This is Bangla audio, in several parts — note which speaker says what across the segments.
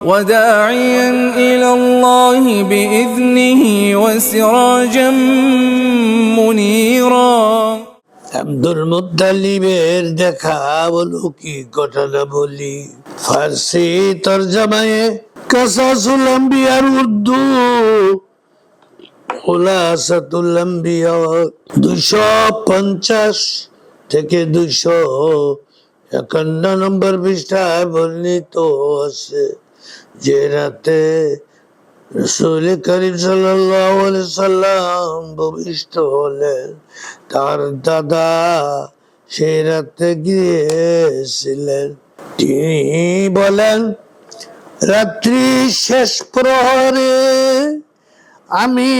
Speaker 1: وداعيا إلى الله بإذنه وسراجا منيرا
Speaker 2: আব্দুল মুতালিবের দেখা বলো কি ঘটনা বলি ফার্সি তরজমায়ে কাসাসুল আম্বিয়ার উর্দু খুলাসাতুল আম্বিয়া দুশো পঞ্চাশ থেকে দুশো একান্ন নম্বর পৃষ্ঠায় বর্ণিত আছে যে রাতে রসুল করিম সাল্লাম ভূমিষ্ঠ হলেন, তার দাদা সেই রাতে গিয়েছিলেন। তিনি বলেন, রাত্রি শেষ প্রহরে আমি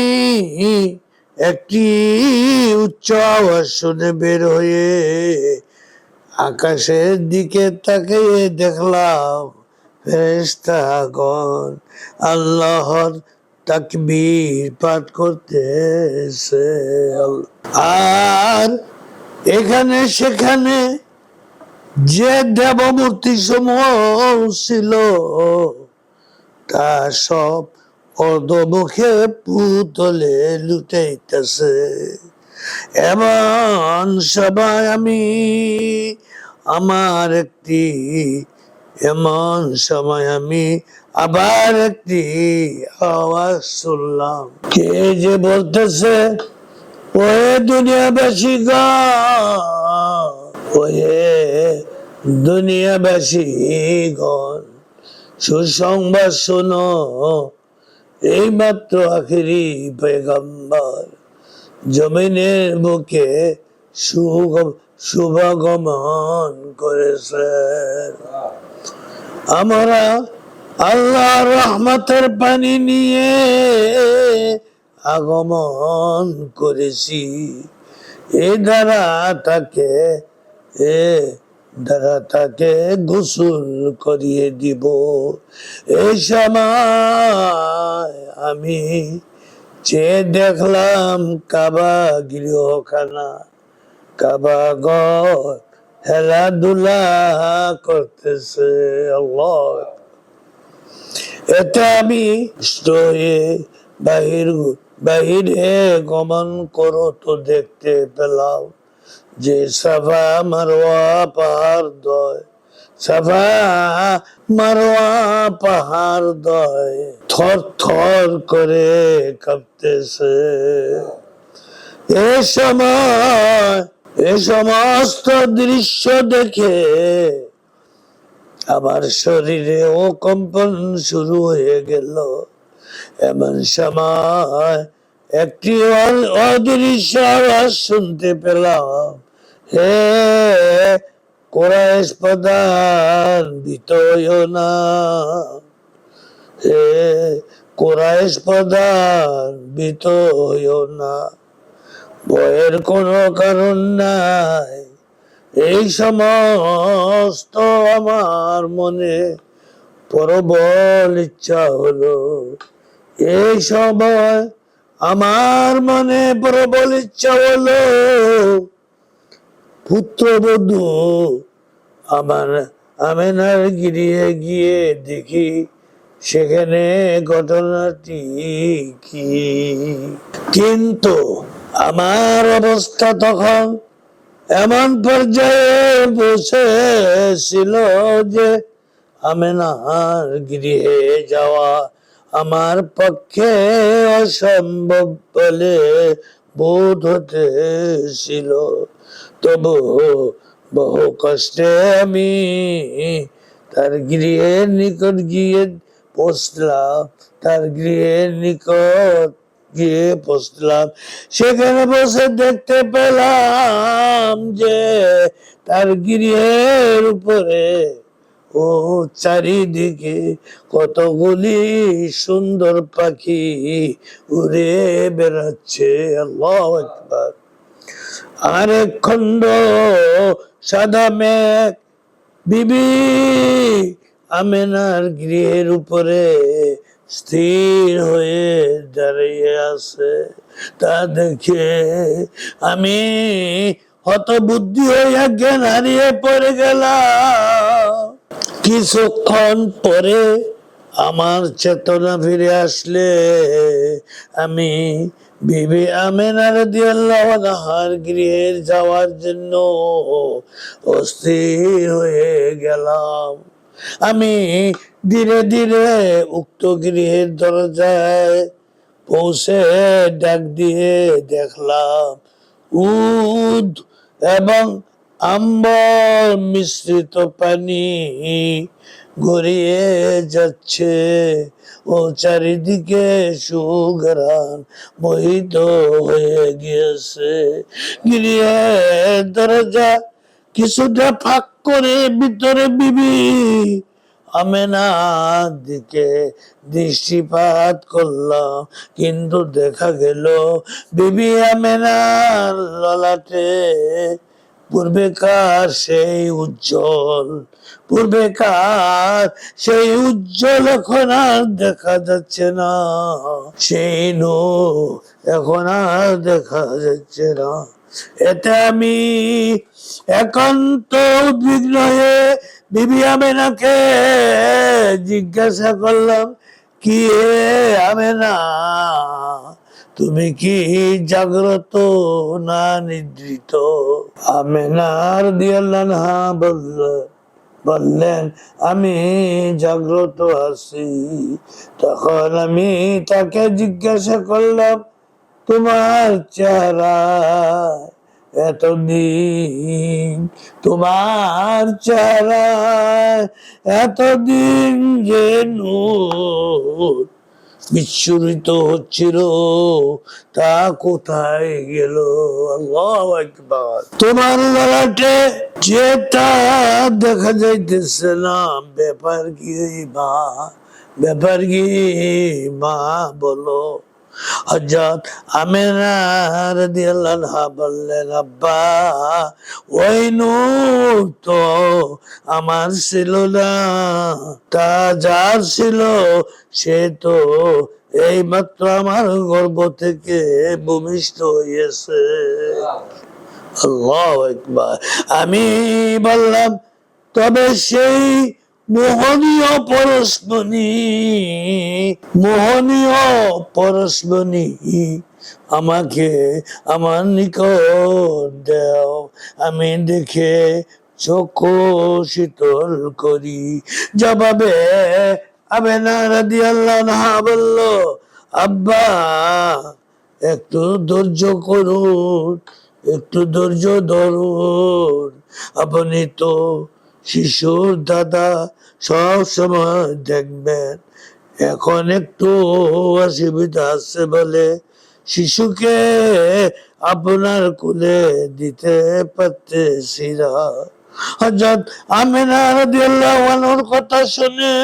Speaker 2: একটি উচ্চ আওয়াজ শুনে বের হয়ে আকাশের দিকে তাকিয়ে দেখলাম ফেরেশতাগণ আল্লাহর তাকবীর পাঠ করতেছে। আর এখানে সেখানে যে দেবমূর্তি সমূহ ছিল, তা সব অর্ধমুখে পুতলে লুটাইতেছে। এমন সবাই আমি আমার একটি এমন সময় আমি আবার একটি আওয়াজ শুনলাম। কে যে বলতেছে ওয়ে দুনিয়াবাসী গা ওয়ে দুনিয়াবাসী গণ সুসংবাদ শোনো এই মাত্র আখেরি পেগম্বর জমিনের বুকে শুভাগমন করেছেন আমরা আল্লাহ রহমতের পানি নিয়ে আগমন করেছি। এ তাকে এ তাকে গোসল করিয়ে দিব। এই সময় আমি চেয়ে দেখলাম কাবা গৃহখানা, কাবা ঘর খেলাধুলা করতেছে আল্লাহ। এতে আমি বাহির, বাহিরে গমন করো তো দেখতে পেলাম যে সাফা মারোয়া পাহাড় দয়, সাফা মারোয়া পাহাড় দয় থর থর করে কাঁপতেছে। এ সময় এ সমস্ত দৃশ্য দেখে আমার শরীরে ও কম্পন শুরু হয়ে গেল। এমন সময় একটি অদৃশ্য আওয়াজ শুনতে পেলাম। হে কোরআশ প্রধান, বিতয় না। হে কোরআশ প্রধান, বিতয় না। ভয়ের কোনো কারণ নাই। এই সমস্ত আমার মনে প্রবল ইচ্ছা হলো, এই সময় আমার মনে প্রবল ইচ্ছা হলো, পুত্রবধূ আমার আমেনার গিরিয়ে গিয়ে দেখি, সেখানে ঘটনাটি কি? কিন্তু আমার অবস্থা তখন এমন পর্যায়ে বসেছিল যে আমেনার গৃহে যাওয়া আমার পক্ষে অসম্ভব বলে বোধ হতেছিল। তবু বহু কষ্টে আমি তার গৃহের নিকট গিয়ে পৌঁছলাম তার গৃহের নিকট গিয়ে বসলাম। সেখানে বসে দেখতে পেলাম যে তার গৃহের উপরে ও চারিদিকে কতগুলি সুন্দর পাখি উড়ে বেড়াচ্ছে। আল্লাহ আরেক খণ্ড সাদা মেঘ। বিবি আমেনার গৃহের উপরে স্থির হয়ে দাঁড়িয়ে আছে। তা দেখে আমি হতবুদ্ধি হইয়া জ্ঞান হারিয়ে পড়ে গেলাম। কিছুক্ষণ পরে আমার চেতনা ফিরে আসলে। আমি বিবি আমেনার দিয়াল্লাহার গৃহের যাওয়ার জন্য অস্থির হয়ে গেলাম। আমি ধীরে ধীরে উক্ত গৃহের দরজায় পৌঁছে ডাক দিয়ে দেখলাম উদ এবং আম্বর মিশ্রিত পানি গড়িয়ে যাচ্ছে ও চারিদিকে সুগরান মোহিত হয়ে গিয়েছে। গিরিয়ে দরজা কিছুটা ফাঁক করে ভিতরে বিবি। আমেনার দিকে দৃষ্টিপাত করলাম কিন্তু দেখা গেল বিবি আমেনার ললাটে। পূর্বেকার সেই উজ্জ্বল, পূর্বেকার সেই উজ্জ্বল এখন আর দেখা যাচ্ছে না। সেই নো এখন আর দেখা যাচ্ছে না। এতে আমি একান্ত উদ্বিগ্ন হয়ে বিবি আমেনাকে জিজ্ঞাসা করলাম, কি আমেনা? তুমি কি জাগ্রত না নিদ্রিত? আমেনার দিয়াল্লাহ বলল বললেন, আমি জাগ্রত আছি। তখন আমি তাকে জিজ্ঞাসা করলাম, তোমার চেহারা এতদিন, তোমার চেহারা এতদিন যে নূর বিচ্ছুরিত হচ্ছিল, তা কোথায় গেল? তোমার ললাটে যেটা দেখা যাইতেছে না, ব্যাপার কি বা ব্যাপার কি মা? বলো। হজরত ওই নূর তো আমার ছিল না, তা যার ছিল সে তো এই মাত্র আমার গর্ভ থেকে ভূমিষ্ঠ হয়েছে আল্লাহ একবার আমি বললাম, তবে সেই মোহনীয় পরশমণি মোহনীয় পরশমণি আমাকে আমার নিকট দেও। আমি দেখে চক্ষু শীতল করি। জবাবে আবে না রাদি আল্লাহ বলল, আব্বা, একটু ধৈর্য করুন, একটু ধৈর্য ধরুন। আপনি তো শিশুর দাদা সব সময় দেখবেন। এখন একটু অসুবিধা আছে বলে শিশুকে আপনার কুলে দিতে পারতেছি না। হজরত আমিনা রাদিয়াল্লাহু আনহুর কথা শুনে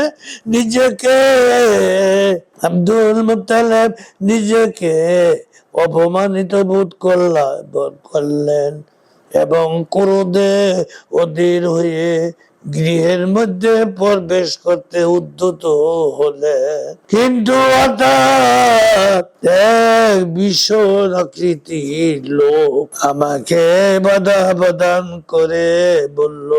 Speaker 2: নিজেকে, আব্দুল মুত্তালিব নিজেকে অপমানিত বোধ করলা, বোধ করলেন। এবং ক্রোধে অধীর হয়ে গৃহের মধ্যে প্রবেশ করতে উদ্যত হলে। কিন্তু এক ভীষণ আকৃতির লোক আমাকে বাধা প্রদান করে বলল,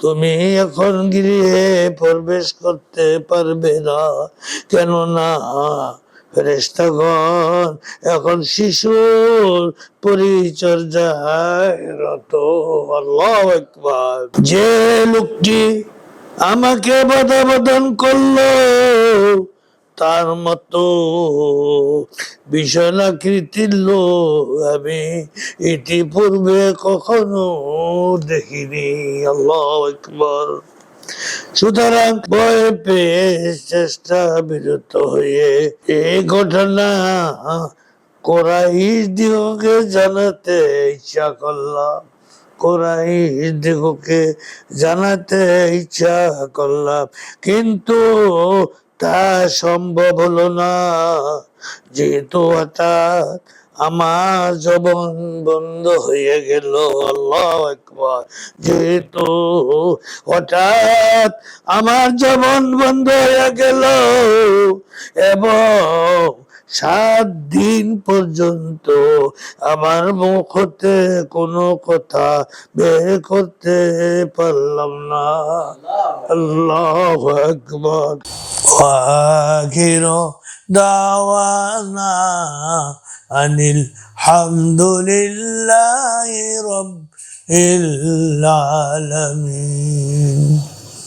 Speaker 2: তুমি এখন গৃহে প্রবেশ করতে পারবে না। কেননা ফেরেস্তাগণ এখন শিশুর পরিচর্যায় রত। আল্লাহ একবার যে লোকটি আমাকে বাধা প্রদান করল, তার মতো আকৃতির লোক আমি ইতিপূর্বে কখনো দেখিনি। আল্লাহ একবার সুতরাং পেয়ে চেষ্টা বিরত হয়ে এই ঘটনা কোরাইশ দিগকে জানাতে ইচ্ছা করলাম কোরাইশ দিগকে জানাতে ইচ্ছা করলাম কিন্তু তা সম্ভব হলো না। যেহেতু হঠাৎ আমার জবন বন্ধ হয়ে গেল, আল্লাহ একবার যেহেতু হঠাৎ আমার জবন বন্ধ হয়ে গেল, এবং সাত দিন পর্যন্ত আমার মুখ হতে কোনো কথা বের করতে পারলাম না। আল্লাহ একবার دعوانا أن الحمد لله رب العالمين